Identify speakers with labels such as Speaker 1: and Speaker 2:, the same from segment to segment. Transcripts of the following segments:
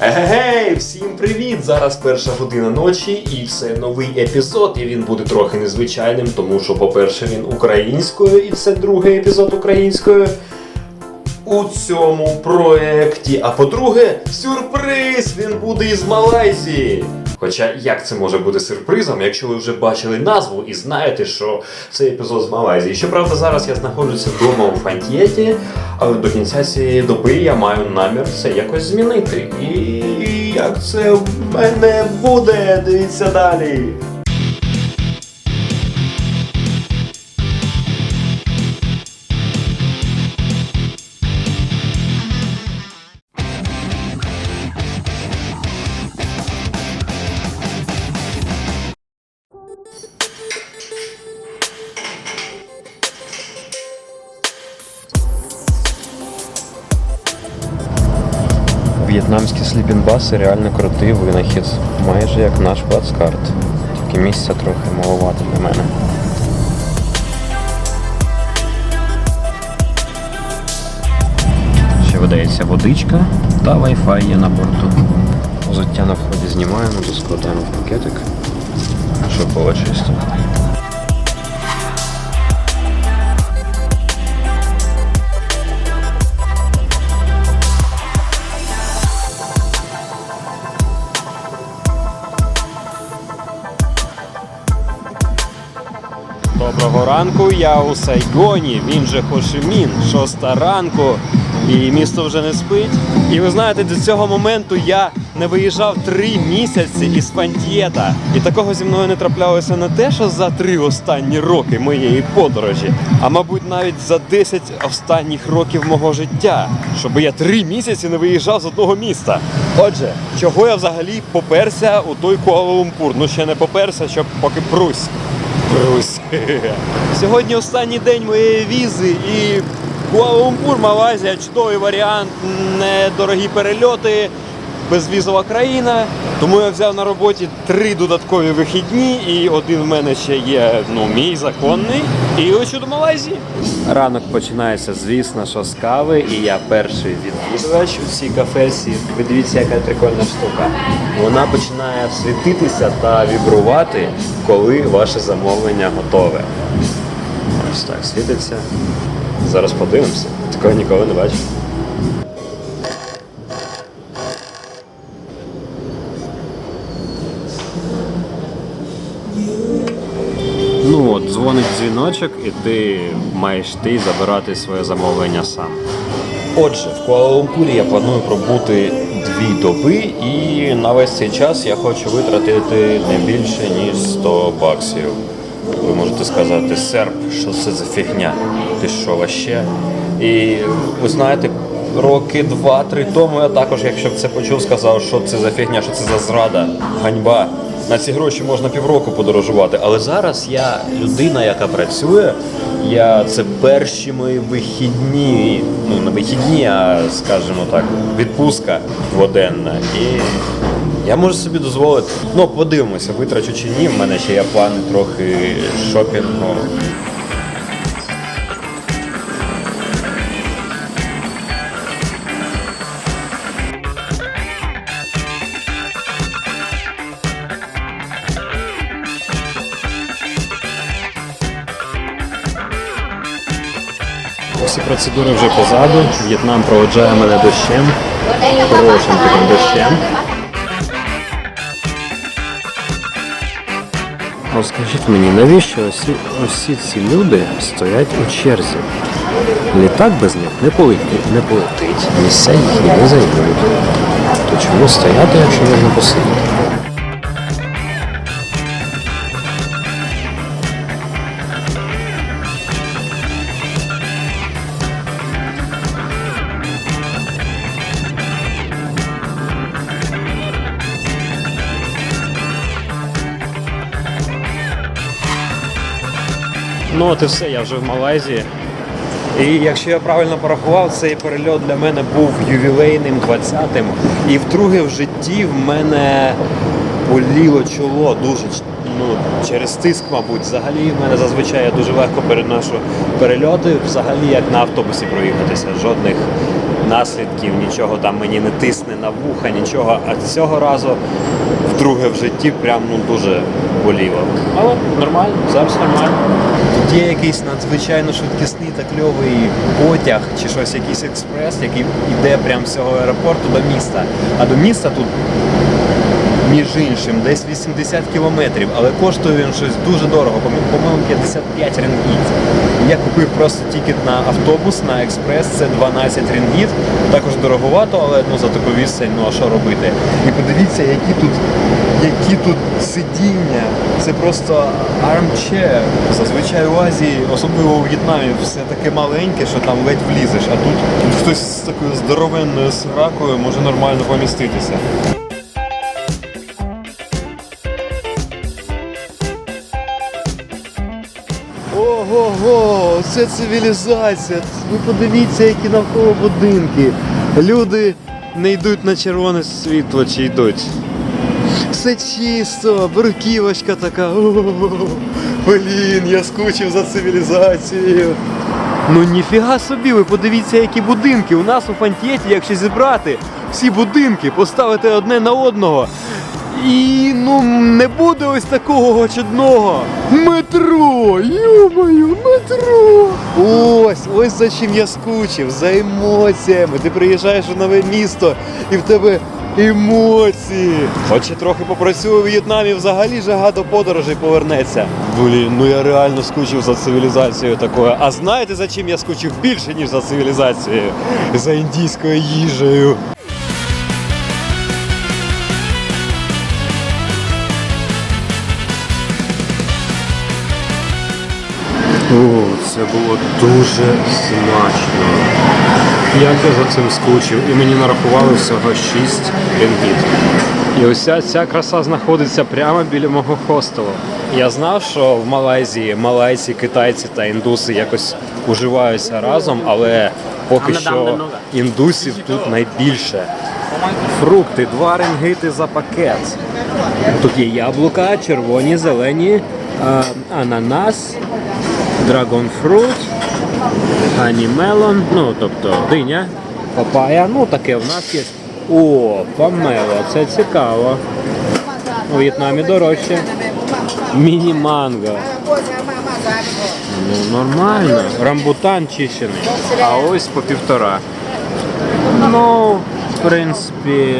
Speaker 1: Егегей, всім привіт! Зараз перша година ночі, і це новий епізод, і він буде трохи незвичайним, тому що, по-перше, він українською, і це другий епізод українською у цьому проєкті. А по-друге, сюрприз! Він буде із Малайзії. Хоча як це може бути сюрпризом, якщо ви вже бачили назву і знаєте, що це епізод з Малайзії. Щоправда, зараз я знаходжуся вдома у Фантієті, але до кінця цієї доби я маю намір це якось змінити. І як це в мене буде, дивіться далі. В'єтнамські реально крутий винахід, майже як наш плацкарт. Тільки місця трохи маловато для мене. Ще видається водичка та Wi-Fi є на борту. Взуття на вході знімаємо, доскладаємо в пакетик, щоб було чисто. Доброго ранку, я у Сайгоні, він же Хошимін, шоста ранку, і місто вже не спить. І ви знаєте, до цього моменту я не виїжджав три місяці із Фантієта. І такого зі мною не траплялося не те, що за три останні роки моєї подорожі, а мабуть навіть за 10 останніх років мого життя, щоб я три місяці не виїжджав з одного міста. Отже, чого я взагалі поперся у той Куала-Лумпур? Ну ще не поперся, щоб поки прусь. Брусь. Сьогодні останній день моєї візи і Куала-Лумпур, Малайзія, чудовий варіант, недорогі перельоти, безвізова країна. Тому я взяв на роботі три додаткові вихідні, і один в мене ще є ну, мій законний. І лечу до Малайзії. Ранок починається, звісно, що з кави, і я перший відвідувач у цій кафесі. Ви дивіться, яка прикольна штука. Вона починає світитися та вібрувати, коли ваше замовлення готове. Ось так світиться. Зараз подивимося. Такого ніколи не бачив. От, дзвонить дзвіночок, і ти маєш йти і забирати своє замовлення сам. Отже, в Куала-Лумпурі я планую пробути дві доби, і на весь цей час я хочу витратити не більше ніж 100 баксів. Ви можете сказати, серп, що це за фігня? Ти що ваще? І ви знаєте, роки два-три тому я також, якщо б це почув, сказав, що це за фігня, що це за зрада, ганьба. На ці гроші можна півроку подорожувати. Але зараз я людина, яка працює. Я це перші мої вихідні, ну не вихідні, а скажімо так, відпустка дводенна. І я можу собі дозволити. Ну, подивимося, витрачу чи ні. В мене ще є плани трохи шопінгу. Всі процедури вже позаду. В'єтнам проводжає мене дощем. Хорошим таким дощем. Скажіть мені, навіщо усі, усі ці люди стоять у черзі? Літак без них не полетить, не полетить, місця їх не займуть. То чому стояти, якщо можна посидіти? Ну от і все, я вже в Малайзії. І якщо я правильно порахував, цей перельот для мене був ювілейним 20-м. І вдруге в житті в мене боліло чоло дуже ну, через тиск, мабуть. Взагалі в мене зазвичай я дуже легко переношу перельоти, взагалі як на автобусі проїхатися. Жодних наслідків, нічого там мені не тисне на вуха, нічого. А цього разу вдруге в житті прям ну дуже боліло. Але нормально, зараз нормально. Тут є якийсь надзвичайно швидкісний та кльовий потяг чи щось, якийсь експрес, який йде прямо з цього аеропорту до міста. А до міста тут між іншим, десь 80 кілометрів, але коштує він щось дуже дорого, по- по-моєму, 55 рингіт. Я купив просто тікет на автобус, на експрес, це 12 рингіт. Також дороговато, але ну, за таку відстань, ну а що робити? І подивіться, які тут, які тут сидіння. Це просто armchair. Зазвичай у Азії, особливо у В'єтнамі, все таке маленьке, що там ледь влізеш, а тут хтось з такою здоровенною сракою може нормально поміститися. Це цивілізація. Ви подивіться, які навколо будинки. Люди не йдуть на червоне світло чи йдуть. Все чисто, бруківочка така. Блін, я скучив за цивілізацією. Ну ніфіга собі, ви подивіться, які будинки. У нас у Фантєті, якщо зібрати всі будинки, поставити одне на одного. І ну не буде ось такого чудного. Метро! Йомаю, метро! Ось, ось за чим я скучив, за емоціями. Ти приїжджаєш у нове місто і в тебе емоції. От трохи попрацюю у В'єтнамі, взагалі жага до подорожей повернеться. Блін, ну я реально скучив за цивілізацією такою. А знаєте за чим я скучив більше, ніж за цивілізацією? За індійською їжею. Це було дуже смачно. Я за цим скучив, і мені нарахували всього 6 рингіт. І ось ця краса знаходиться прямо біля мого хостелу. Я знав, що в Малайзії малайці, китайці та індуси якось уживаються разом, але поки що індусів тут найбільше. Фрукти, два рингити за пакет. Тут є яблука, червоні, зелені, а, ананас, драгонфрут, анімелон, ну тобто диня, папая, ну таке в нас є. О, помело, це цікаво. У В'єтнамі дорожче. Міні-манго. Ну, нормально. Рамбутан чищений. А ось по півтора. Ну, в принципі,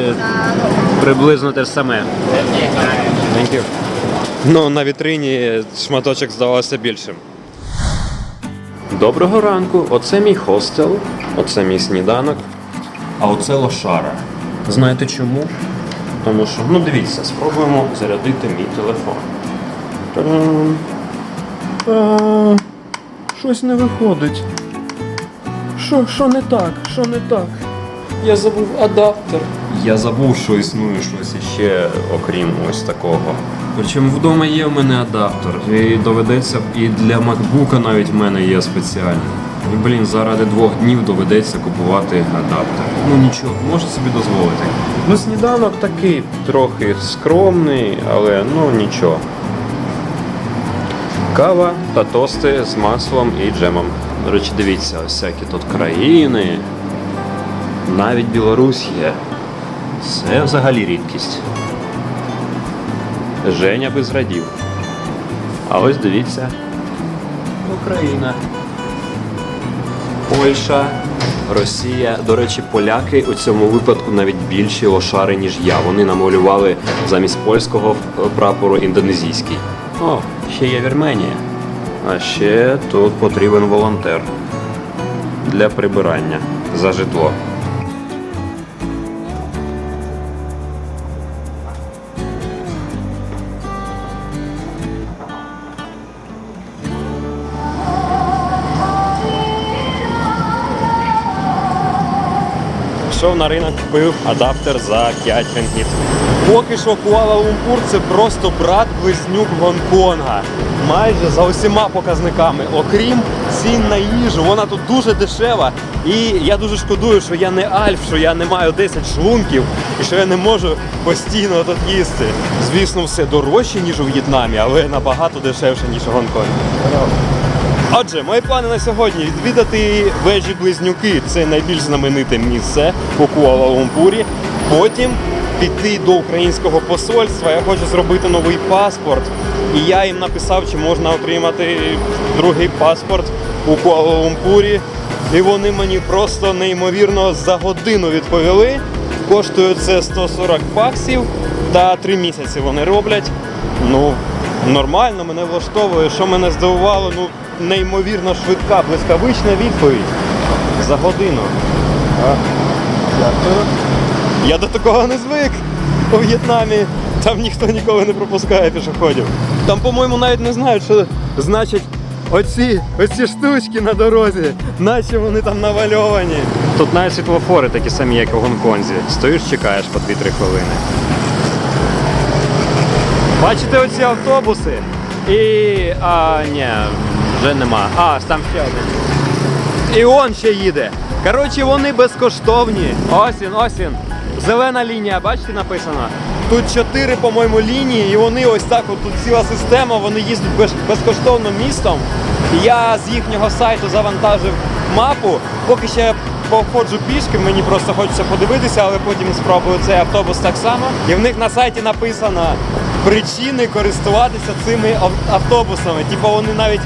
Speaker 1: приблизно те ж саме. Thank you. Ну, на вітрині шматочок здавався більшим. Доброго ранку. Оце мій хостел, оце мій сніданок, а оце лошара. Знаєте чому? Тому що, ну дивіться, спробуємо зарядити мій телефон. Та-дам. А, Щось не виходить. Що, що не так? Що не так? Я забув адаптер. Я забув, що існує щось іще, окрім ось такого. Причому вдома є в мене адаптер. І доведеться, і для MacBook навіть в мене є спеціальний. І, блін, заради двох днів доведеться купувати адаптер. Ну нічого, можу собі дозволити. Ну, сніданок такий трохи скромний, але ну нічого. Кава та тости з маслом і джемом. До речі, дивіться, ось всякі тут країни. Навіть Білорусь є. Це взагалі рідкість. Женя би зрадів. А ось дивіться. Україна. Польща, Росія. До речі, поляки у цьому випадку навіть більші лошари, ніж я. Вони намалювали замість польського прапору індонезійський. О, ще є Вірменія. А ще тут потрібен волонтер для прибирання за житло. Пішов на ринок, купив адаптер за 5 рингіт. Поки що Куала-Лумпур це просто брат близнюк Гонконга. Майже за усіма показниками. Окрім цін на їжу, вона тут дуже дешева. І я дуже шкодую, що я не альф, що я не маю 10 шлунків і що я не можу постійно тут їсти. Звісно, все дорожче, ніж у В'єтнамі, але набагато дешевше, ніж у Гонконгі. Отже, мої плани на сьогодні відвідати вежі Близнюки. Це найбільш знамените місце у Куала-Лумпурі. Потім піти до українського посольства. Я хочу зробити новий паспорт. І я їм написав, чи можна отримати другий паспорт у Куала-Лумпурі. І вони мені просто неймовірно за годину відповіли. Коштує це 140 баксів та 3 місяці вони роблять. Ну, нормально, мене влаштовує. Що мене здивувало, ну неймовірно швидка, блискавична відповідь за годину. А, дякую. Я до такого не звик у В'єтнамі. Там ніхто ніколи не пропускає пішоходів. Там, по-моєму, навіть не знають, що значить оці, оці штучки на дорозі, наче вони там навальовані. Тут навіть світлофори такі самі, як у Гонконзі. Стоїш, чекаєш по 2-3 хвилини. Бачите оці автобуси? І. А, ні, вже нема. А, там ще один. І он ще їде. Коротше, вони безкоштовні. Ось він, ось він. Зелена лінія, бачите, написано. Тут чотири, по-моєму, лінії, і вони ось так, от тут ціла система, вони їздять без- безкоштовно містом. Я з їхнього сайту завантажив мапу. Поки ще походжу пішки, мені просто хочеться подивитися, але потім спробую цей автобус так само. І в них на сайті написано причини користуватися цими автобусами. Типу вони навіть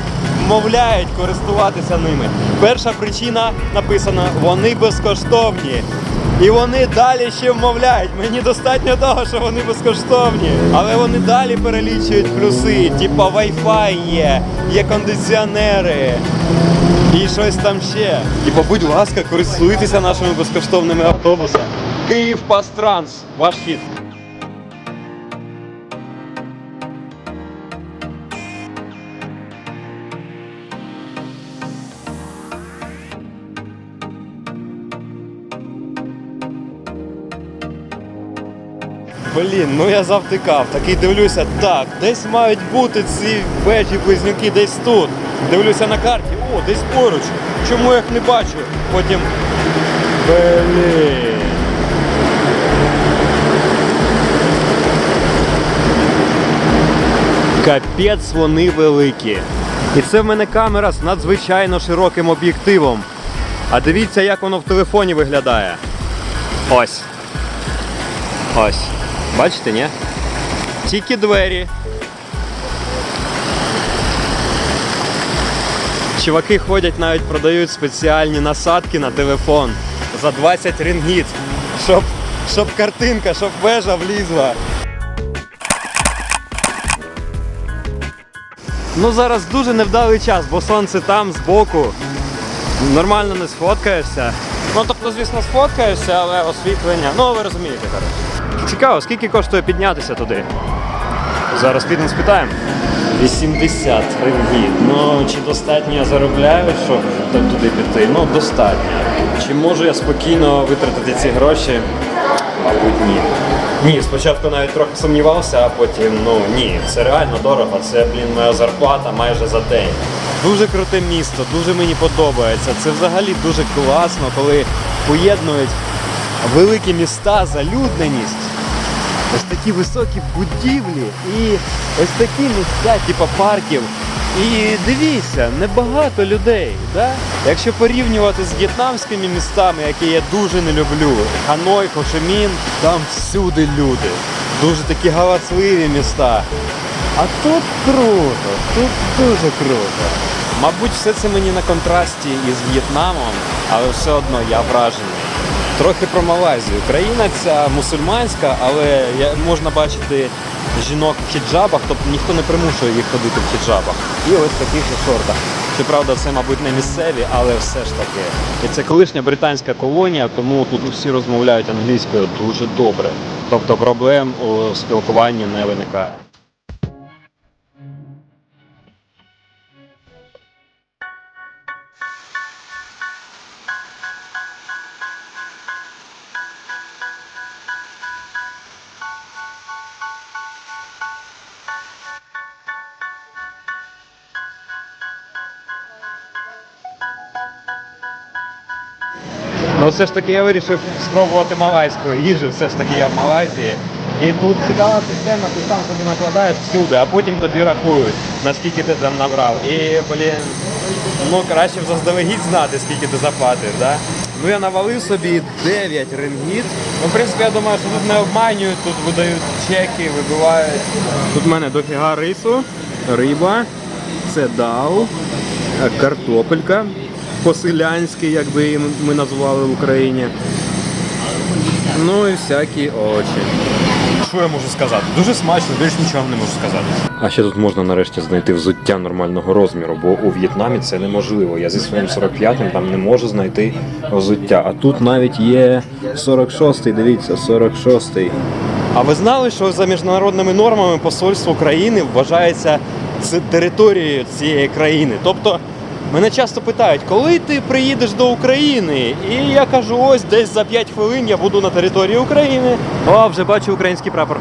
Speaker 1: вмовляють користуватися ними. Перша причина написана: вони безкоштовні. І вони далі ще вмовляють. Мені достатньо того, що вони безкоштовні. Але вони далі перелічують плюси, типу Wi-Fi є, є кондиціонери. І щось там ще. Типу, будь ласка, користуйтеся нашими безкоштовними автобусами. Київ Пастранс, ваш хід. Блін, ну я завтикав. Такий дивлюся, так, десь мають бути ці вежі близнюки десь тут. Дивлюся на карті, о, десь поруч. Чому я їх не бачу? Потім. Блін. Капець вони великі. І це в мене камера з надзвичайно широким об'єктивом. А дивіться, як воно в телефоні виглядає. Ось. Ось. Бачите, ні? Тільки двері. Чуваки ходять, навіть продають спеціальні насадки на телефон за 20 рингіт, щоб, щоб картинка, щоб вежа влізла. Ну зараз дуже невдалий час, бо сонце там збоку. Нормально не сфоткаєшся. Ну тобто, звісно, сфоткаєшся, але освітлення. Ну, ви розумієте, коротше. Цікаво, скільки коштує піднятися туди? Зараз підемо спитаємо. 80 рингіт. Ну, чи достатньо я заробляю, щоб туди піти? Ну, достатньо. Чи можу я спокійно витратити ці гроші? Мабуть, ні. Ні, спочатку навіть трохи сумнівався, а потім ну ні, це реально дорого. Це, блін, моя зарплата майже за день. Дуже круте місто, дуже мені подобається. Це взагалі дуже класно, коли поєднують великі міста, залюдненість. Ось такі високі будівлі і ось такі місця, типу парків. І дивіться, небагато людей. Да? Якщо порівнювати з в'єтнамськими містами, які я дуже не люблю, Ханой, Хошимін, там всюди люди. Дуже такі галасливі міста. А тут круто, тут дуже круто. Мабуть, все це мені на контрасті із В'єтнамом, але все одно я вражений. Трохи про Малайзію. Країна ця мусульманська, але можна бачити жінок в хіджабах, тобто ніхто не примушує їх ходити в хіджабах. І ось таких же шортах. Щоправда, це, мабуть, не місцеві, але все ж таки. І це колишня британська колонія, тому тут всі розмовляють англійською дуже добре. Тобто проблем у спілкуванні не виникає. Ну, все ж таки я вирішив спробувати малайську їжу. Все ж таки я в Малайзії. І тут цікава система, ти сам собі накладаєш всюди, а потім тобі рахують, наскільки ти там набрав. І, блін, ну краще заздалегідь знати, скільки ти заплатиш, да? Ну я навалив собі 9 рингіт. Ну, в принципі, я думаю, що тут не обманюють, тут видають чеки, вибивають. Тут в мене дофіга рису, риба, це дау, е, картопелька по-селянськи, як би ми назвали в Україні. Ну і всякі очі. Що я можу сказати? Дуже смачно, більш нічого не можу сказати. А ще тут можна нарешті знайти взуття нормального розміру, бо у В'єтнамі це неможливо. Я зі своїм 45-м там не можу знайти взуття. А тут навіть є 46-й, дивіться, 46-й. А ви знали, що за міжнародними нормами посольство країни вважається територією цієї країни? Тобто Мене часто питають, коли ти приїдеш до України? І я кажу, ось десь за 5 хвилин я буду на території України. О, вже бачу український прапор.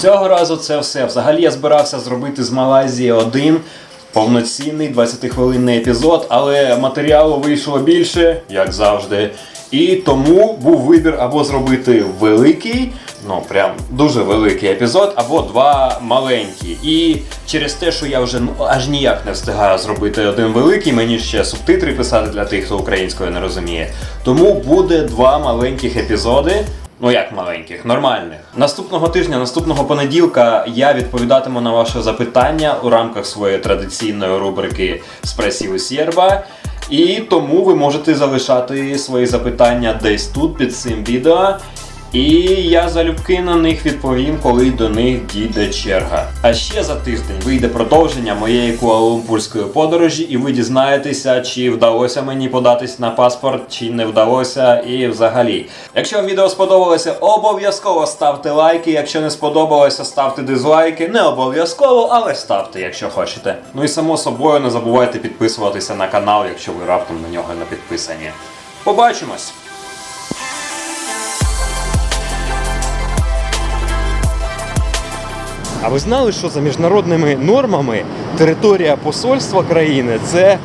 Speaker 1: Цього разу це все. Взагалі я збирався зробити з Малайзії один повноцінний 20-хвилинний епізод, але матеріалу вийшло більше, як завжди. І тому був вибір або зробити великий, ну прям дуже великий епізод, або два маленькі. І через те, що я вже ну, аж ніяк не встигаю зробити один великий, мені ще субтитри писати для тих, хто українською не розуміє. Тому буде два маленьких епізоди. Ну як маленьких, нормальних. Наступного тижня, наступного понеділка, я відповідатиму на ваше запитання у рамках своєї традиційної рубрики Спресів Сєрба. І тому ви можете залишати свої запитання десь тут під цим відео. І я залюбки на них відповім, коли до них дійде черга. А ще за тиждень вийде продовження моєї куалумпурської подорожі, і ви дізнаєтеся, чи вдалося мені податись на паспорт, чи не вдалося, і взагалі. Якщо вам відео сподобалося, обов'язково ставте лайки. Якщо не сподобалося, ставте дизлайки. Не обов'язково, але ставте, якщо хочете. Ну і само собою не забувайте підписуватися на канал, якщо ви раптом на нього не підписані. Побачимось! А ви знали, що за міжнародними нормами територія посольства країни це